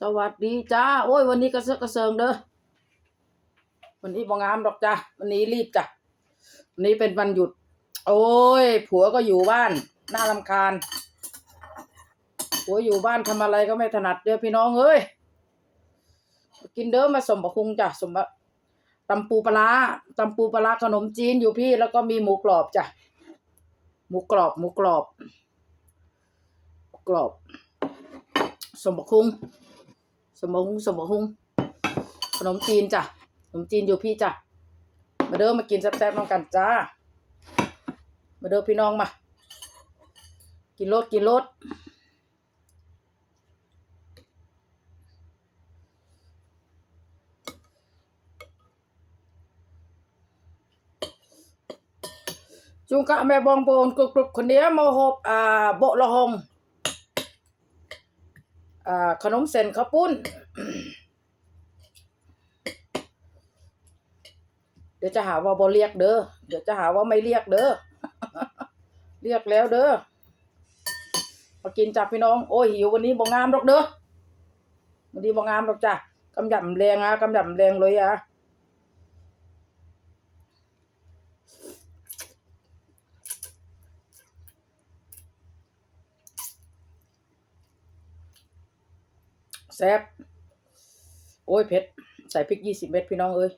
สวัสดีจ้า โอ้ย วันนี้กระเซาะกระเซิงเด้อ วันนี้บ่งามดอกจ้า วันนี้รีบจ้ะ วันนี้เป็นวันหยุด โอ้ย ผัวก็อยู่บ้าน น่ารำคาญ ผัวอยู่บ้านทำอะไรก็ไม่ถนัดเด้อพี่น้องเอ้ย กินเด้อมาสมบักคุงจ้ะ สมบักตำปูปลาร้าตำปูปลาขนมจีนอยู่พี่ แล้วก็มีหมูกรอบจ้ะ หมูกรอบ หมูกรอบหมูกรอบ สมบักคุง สมหุงสมหุงขนมจีนจ้ะขนมจีนอยู่พี่จ้ะมาเด้อมากินแซ่บๆน้องกันจ้า มาเด้อพี่น้องมา กินรสกินรสจุงกะแม่บองโปนกรุบๆคนเนี้ยมาหบอ่าโบละหง ขนมเส้นข้าวปุ้น เดี๋ยวจะหาว่าบ่เรียกเด้อ เดี๋ยวจะหาว่าไม่เรียกเด้อ เรียกแล้วเด้อ มากินจ้ะพี่น้อง โอ้ยหิววันนี้บ่งามหรอกเด้อวันนี้บ่งามหรอกจ้ะกำยำแรงอะกำยำแรงเลยอะ แซ่บโอ้ยเผ็ด ใส่พริกยี่สิบเม็ดพี่น้องเอ้ย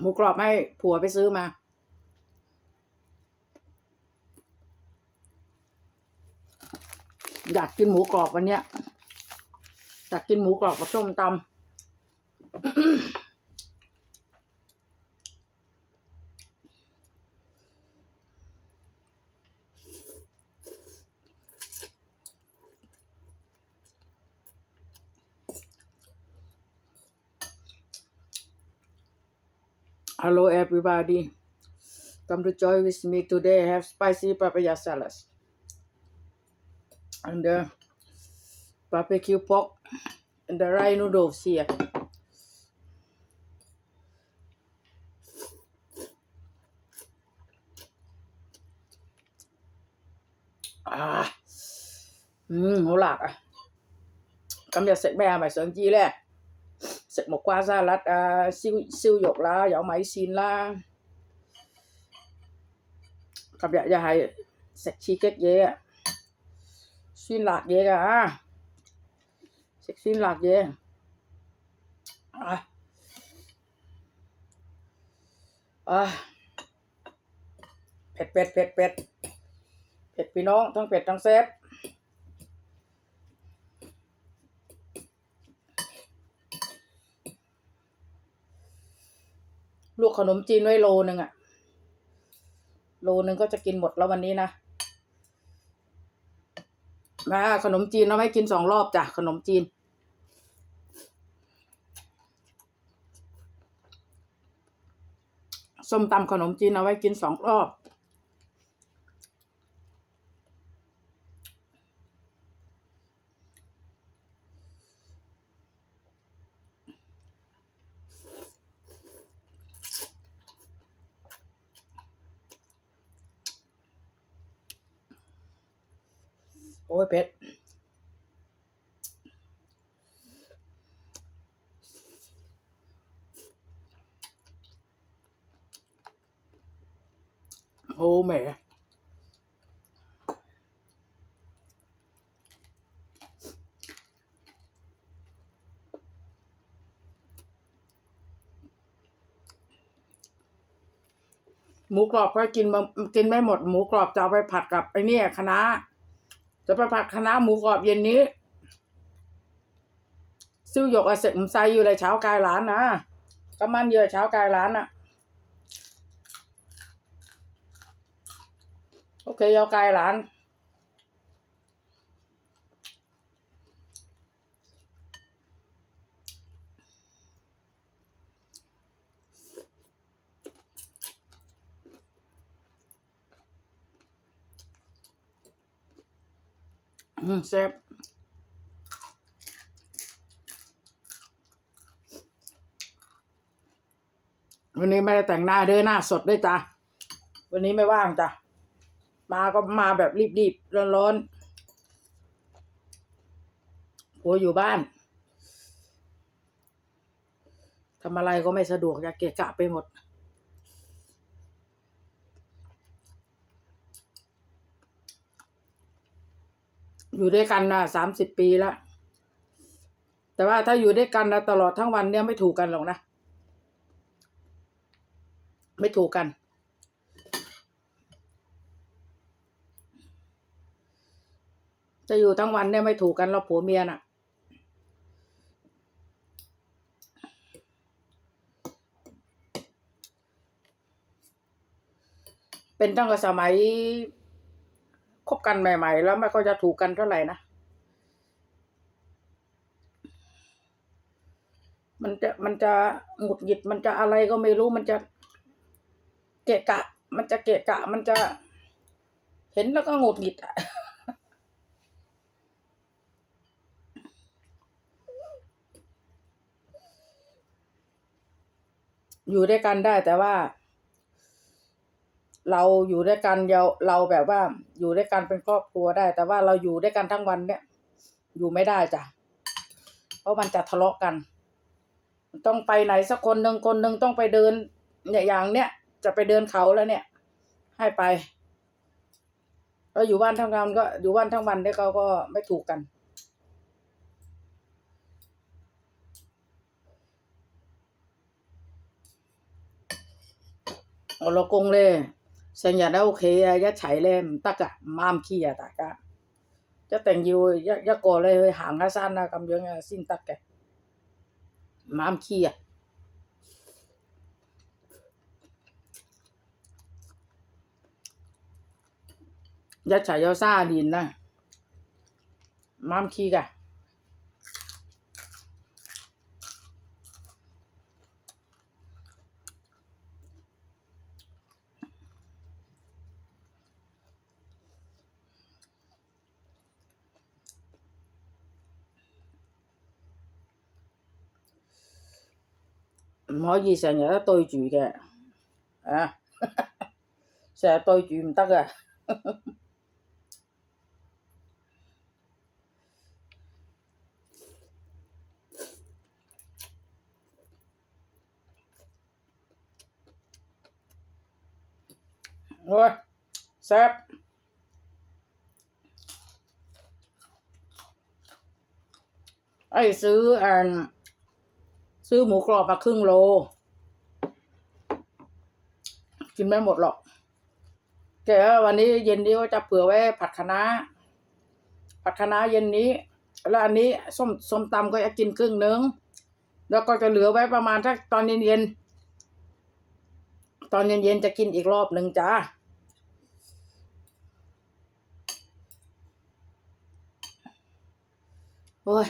หมูกรอบให้ผัวไปซื้อมา อยากกินหมูกรอบวันเนี้ย อยากกินหมูกรอบกับส้มตำ Hello everybody come to join with me today I have spicy papaya salad and the barbecue pork and the rice noodles here. À, ừ, hổ lạc à. Cảm nhận sạch bè mày sớm chi lẹ. Sạch một qua ra lát à, siêu siêu dục là dạo máy xin là. Cảm nhận ra hay sạch chi kết dễ ạ. à. Xuyên lạc dễ à. Sạch xuyên lạc dễ. À. À. เผ็ดเป็ดเผ็ดเป็ดเผ็ดพี่น้องทั้งเผ็ดทั้งแซ่บลวกขนมจีนไว้โลนึงอะโลนึงก็จะกินหมดแล้ววันนี้นะ มาขนมจีนเราไว้กินสองรอบจ้ะขนมจีน ส้มตำขนมจีนเอาไว้กินสองรอบ อ้ยเผ็ดโอ้แม่หมูกรอบก็กินมากินไม่หมดหมูกรอบจะเอาไปผัดกับไอ้เนี่ยคะน้า จะไปผัดคณะหมูกรอบเย็นนี้ซิ่วหยกอาเสร็จผมใส่อยู่เลยเช้ากายร้านนะก็มันเยอะเช้ากายร้านอะโอเคเอากายร้าน แซ่บวันนี้ไม่ได้แต่งหน้าเด้อหน้าสดด้วยจ้ะวันนี้ไม่ว่างจ้ะมาก็มาแบบรีบๆร้อนๆผัวอยู่บ้านทำอะไรก็ไม่สะดวกจะเกะกะไปหมด อยู่ด้วยกันนะสามสิบปีแล้วแต่ว่าถ้าอยู่ด้วยกันนะตลอดทั้งวันเนี่ยไม่ถูกกันหรอกนะ ไม่ถูกกัน จะอยู่ทั้งวันเนี่ยไม่ถูกกันเราผัวเมียน่ะเป็นตั้งแต่สมัย คบกันใหม่ ๆ แล้วไม่ก็จะถูกกันเท่าไหร่นะ มันจะมันจะหงุดหงิดมันจะอะไรก็ไม่รู้มันจะเกะกะ มันจะเกะกะ มันจะเห็นแล้วก็หงุดหงิดอะอยู่ด้วยกันได้แต่ว่า เราอยู่ด้วยกันเราเราแบบว่าอยู่ด้วยกันเป็นครอบครัวได้ แต่ว่าเราอยู่ด้วยกันทั้งวันเนี่ยอยู่ไม่ได้จ้ะเพราะมันจะทะเลาะกัน ต้องไปไหนสักคนหนึ่งคนหนึ่งต้องไปเดินเนี่ยอย่างเนี้ยจะไปเดินเขาแล้วเนี่ย ให้ไปเราอยู่บ้านทั้งวันก็อยู่บ้านทั้งวันเนี่ยเขาก็ไม่ถูกกันโอลกงเลย 成日喺屋企啊，一齊咧唔得噶，唔啱 key 啊，大家一定要一一個咧去行下山啊，咁樣啊先得嘅，唔啱 key 啊。一齊有三十年啦，唔啱 key 噶。唔可以成日都對住嘅，啊，成日對住唔得嘅。喂，十。哎，是嗯。 ซื้อหมูกรอบมาครึ่งโล กินไม่หมดหรอก แต่ว่าวันนี้เย็นนี้ก็จะเผื่อไว้ผัดคะน้าผัดคะน้าเย็นนี้ แล้วอันนี้ส้มส้มตำก็จะกินครึ่งนึง แล้วก็จะเหลือไว้ประมาณถ้าตอนเย็นๆตอนเย็นๆจะกินอีกรอบหนึ่งจ้าโอ้ย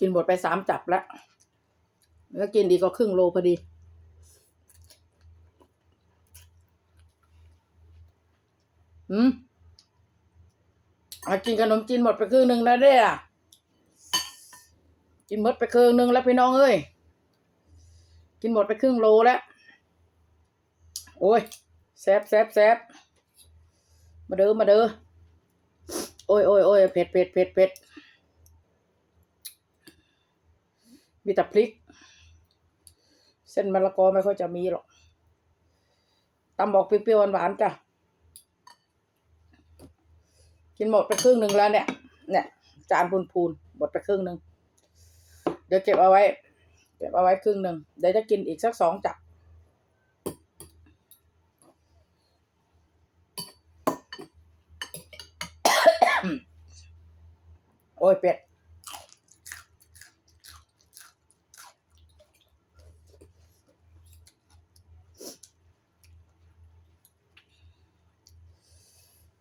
กินหมดไปสามจับแล้ว แล้วกินอีก็ครึ่งโลพอดี อืมกินขนมจีนหมดไปครึ่งหนึ่งแล้วเด้อกินหมดไปครึ่งหนึ่งแล้วพี่น้องเอ้ย กินหมดไปครึ่งโลแล้ว โอ้ยแซบแซบแซบมาเด้อมาเด้อโอ้ยโอ้ยโอ้ยเผ็ดเผ็ดเผ็ดเผ็ด มีแต่พริก เส้นมะละกอไม่ค่อยจะมีหรอกตำบอกเปรี้ยวหวานๆจ้ะ กินหมดไปครึ่งหนึ่งแล้วเนี่ย เนี่ย จานพูนๆหมดไปครึ่งหนึ่งเดี๋ยวเก็บเอาไว้ เก็บเอาไว้ครึ่งหนึ่งเดี๋ยวจะกินอีกสักสองจับโอ้ยเป็ด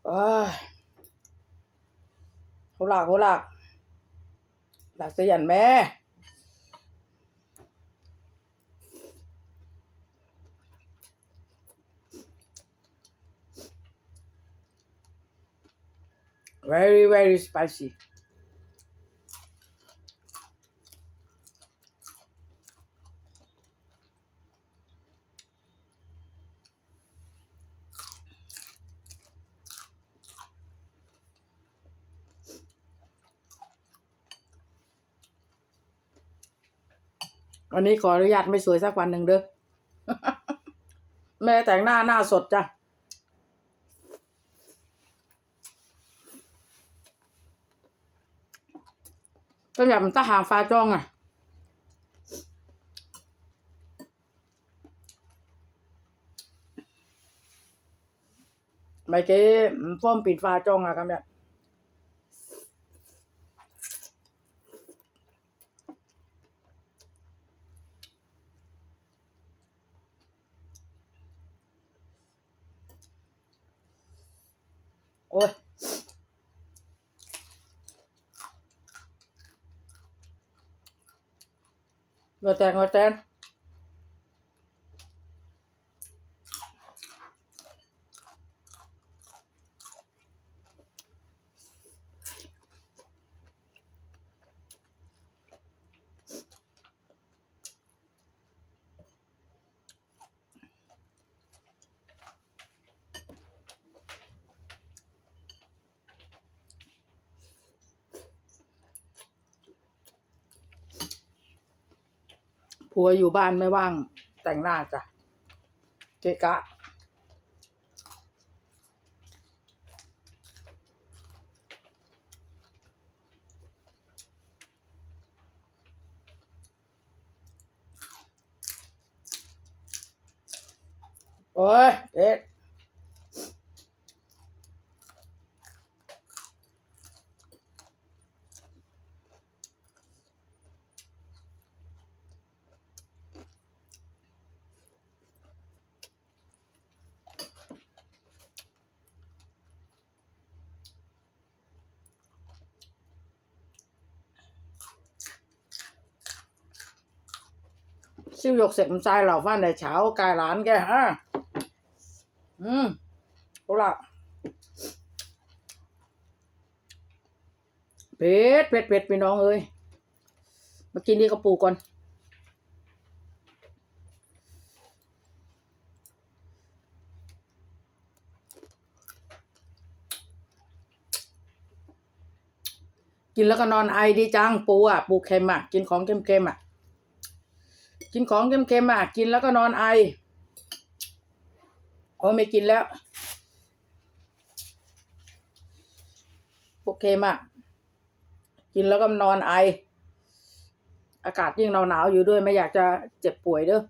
เอ้ยาหลักเขาหลักหลักเสียนแม่ very very spicy วันนี้ขออนุญาตไม่สวยสักวันหนึ่งเด้อแม่แต่งหน้าหน้าสดจ้ะก็แบบมันตาหางฟ้าจ้องอะไม่เจ๊ฟ้อมปิดฟ้าจ้องอะครับเนี่ย โอ้ยงอ ผัวอยู่บ้านไม่ว่าง แต่งหน้าจ้ะ เกะกะ โอ้ยเอ๊ะซิ่วหยกเสร็จมันทรายเหล่าฟ้านในเช้ากายหลานแก ฮะอืมเอละเผ็ดเผ็ดเผ็ดพี่น้องเอ้ยมากินนี่กระปูก่อนกินแล้วก็นอนไอดีจังปูอะปูเค็มอะ กินของเค็มๆอะ กินของเค็มๆอะกินแล้วก็นอนไอโอ้ไม่กินแล้ว โอเคมาก กินแล้วก็นอนไอ อากาศยิ่งหนาวๆอยู่ด้วยไม่อยากจะเจ็บป่วยเด้อ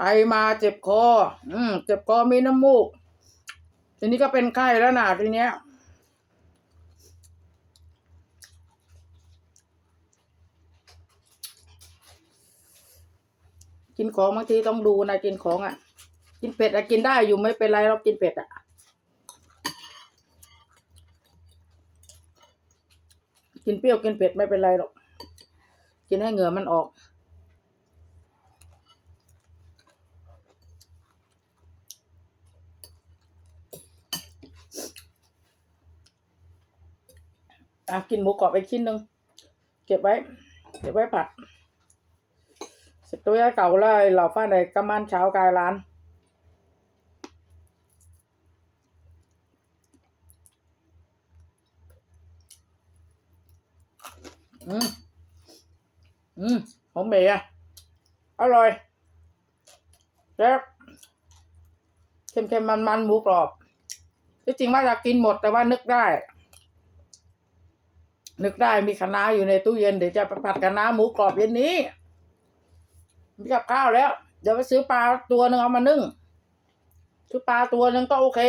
ไอมาเจ็บคอ อืม เจ็บคอมีน้ำมูก ทีนี้ก็เป็นไข้แล้วนะทีเนี้ย กินของบางทีต้องดูนะกินของอะ กินเป็ดอะกินได้อยู่ไม่เป็นไรเรากินเป็ดอะกินเปรี้ยวกินเผ็ดไม่เป็นไรหรอก กินให้เหงื่อมันออกอะกินหมูกรอบไปชิ้นหนึ่งเก็บไว้ เก็บไว้ผัด ตัวอยาเก่าเลยเหล่าฟ้าในกำมันเช้ากายร้านอืมอืมหอมเมย์อะอร่อยแซ่บเค็มๆมันๆหมูกรอบที่จริงว่าจะกินหมดแต่ว่านึกได้ นึกได้มีคะน้าอยู่ในตู้เย็นเดี๋ยวจะผัดคะน้าหมูกรอบเย็นนี้ มีกับข้าวแล้ว เดี๋ยวไปซื้อปลาตัวหนึ่งเอามานึ่งซื้อปลาตัวหนึ่งก็โอเค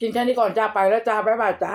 กินแค่นี้ก่อนจ้าไปแล้วจ้าบ๊ายบายจ้า